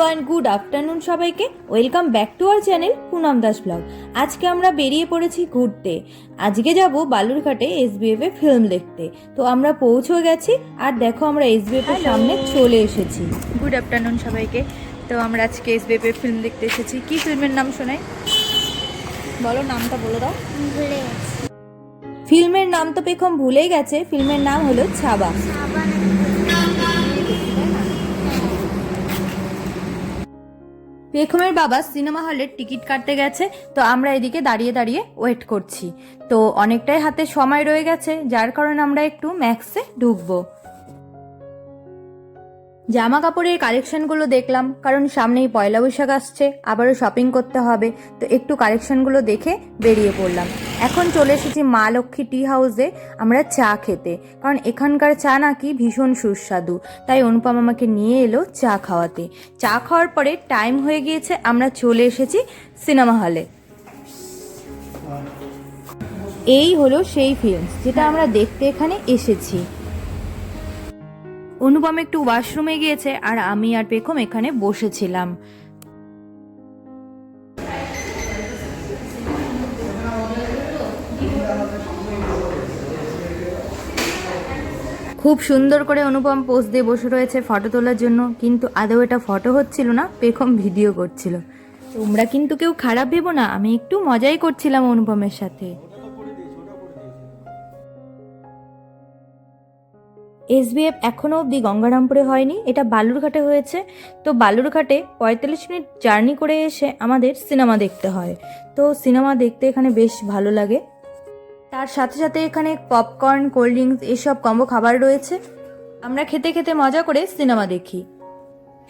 Everyone good afternoon সবাইকে। Welcome back to our channel Poonam Das blog আজকে আমরা বেরিয়ে পড়েছি ঘুরতে। আজকে যাব বালুরঘাটে এসবিএফ এ ফিল্ম দেখতে। তো আমরা পৌঁছে গেছি আর দেখো আমরা এসবিএফ এর সামনে চলে এসেছি। গুড আফটারনুন সবাইকে। তো আমরা আজকে এস বেপে ফিল্ম দেখতে এসেছি। কি ফিল্মের নাম শোনাই? বলো নামটা বলে দাও। ফিল্মের নাম তো পেখম ভুলেই গেছে। ফিল্মের নাম হলো ছাবা। পেখমের বাবা সিনেমা হলের টিকিট কাটতে গেছে, তো আমরা এদিকে দাঁড়িয়ে দাঁড়িয়ে ওয়েট করছি। তো অনেকটাই হাতে সময় রয়ে গেছে, যার কারণে আমরা একটু ম্যাক্সে ঢুকবো। জামা কাপড়ের কালেকশনগুলো দেখলাম, কারণ সামনেই পয়লা বৈশাখ আসছে, আবারও শপিং করতে হবে, তো একটু কালেকশনগুলো দেখে বেরিয়ে পড়লাম। এখন চলে এসেছি মা লক্ষ্মী টি হাউসে আমরা চা খেতে, কারণ এখানকার চা নাকি ভীষণ সুস্বাদু, তাই অনুপম আমাকে নিয়ে এলো চা খাওয়াতে। চা খাওয়ার পরে টাইম হয়ে গিয়েছে, আমরা চলে এসেছি সিনেমা হলে এই হলো সেই ফিল্ম যেটা আমরা দেখতে এখানে এসেছি। অনুপম একটু ওয়াশরুমে গিয়েছে আর আমি আর পেখম এখানে বসেছিলাম। খুব সুন্দর করে অনুপম পোজ দিয়ে বসে রয়েছে ফটো তোলার জন্য, কিন্তু আদৌ এটা ফটো হচ্ছিল না পেখম ভিডিও করছিল। তোমরা কিন্তু কেউ খারাপ ভেবো না, আমি একটু মজাই করছিলাম অনুপমের সাথে। এসবিএফ এখনও অবধি গঙ্গারামপুরে হয়নি এটা বালুরঘাটে হয়েছে। তো বালুরঘাটে পঁয়তাল্লিশ মিনিট জার্নি করে এসে আমাদের সিনেমা দেখতে হয়। তো সিনেমা দেখতে এখানে বেশ ভালো লাগে। তার সাথে সাথে এখানে পপকর্ন কোল্ড ড্রিঙ্কস এসব কম্বো খাবার রয়েছে। আমরা খেতে খেতে মজা করে সিনেমা দেখি।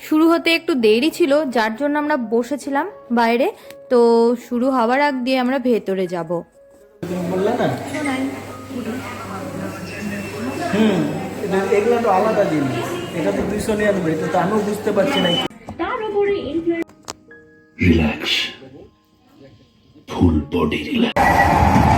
শুরু হতে একটু দেরি ছিল যার জন্য আমরা বসেছিলাম বাইরে। তো শুরু হওয়ার আগ দিয়ে আমরা ভেতরে যাব। না? হুম। এগুলো তো আলাদা জিনিস। এটা তো দুইশো নিরানব্বই এটা তো আমিও বুঝতে পারছি না। full body relax. এর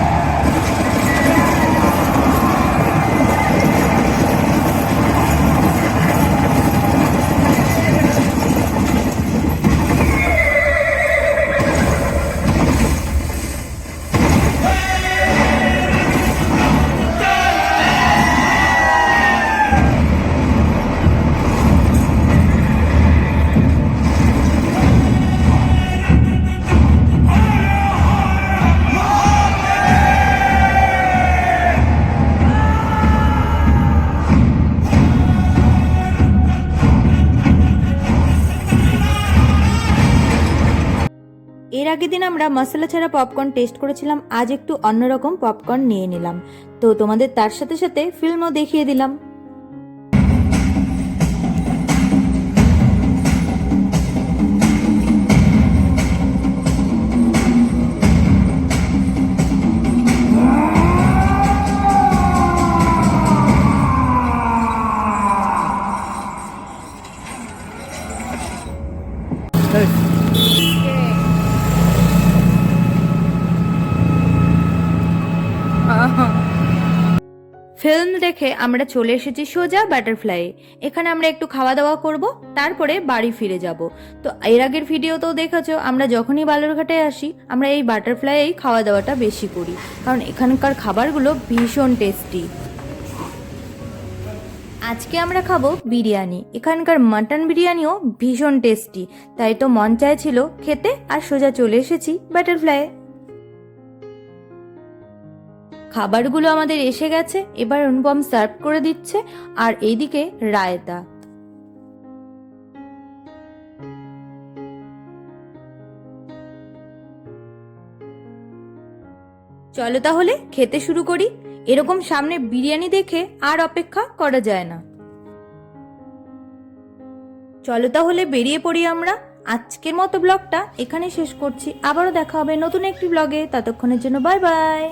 আগের দিন আমরা মশলা ছাড়া পপকর্ন টেস্ট করেছিলাম, আজ একটু অন্যরকম পপকর্ন নিয়ে নিলাম। তো তোমাদের তার সাথে সাথে ফিল্মও দেখিয়ে দিলাম। ফিল্ম দেখে আমরা চলে এসেছি সোজা বাটারফ্লাই। এখানে আমরা একটু খাওয়া দাওয়া করব, তারপরে বাড়ি ফিরে যাব। তো এর আগের ভিডিওতেও দেখেছ, আমরা যখনই বালুরঘাটে আসি, আমরা এই বাটারফ্লাইয়েই খাওয়া দাওয়াটা বেশি করি। কারণ এখানকার খাবারগুলো ভীষণ টেস্টি। আজকে আমরা খাব বিরিয়ানি। এখানকার মাটন বিরিয়ানিও ভীষণ টেস্টি। তাই তো মন চাইছিল খেতে, আর সোজা চলে এসেছি বাটারফ্লাইয়ে। খাবারগুলো আমাদের এসে গেছে, এবার অনুপম সার্ভ করে দিচ্ছে, আর এইদিকে রায়তা। চলো তাহলে খেতে শুরু করি। এরকম সামনে বিরিয়ানি দেখে আর অপেক্ষা করা যায় না। চলো তাহলে বেরিয়ে পড়ি আমরা। আজকের মতো ব্লগটা এখানেই শেষ করছি। আবারও দেখা হবে নতুন একটি ব্লগে। ততক্ষণের জন্য বাই বাই।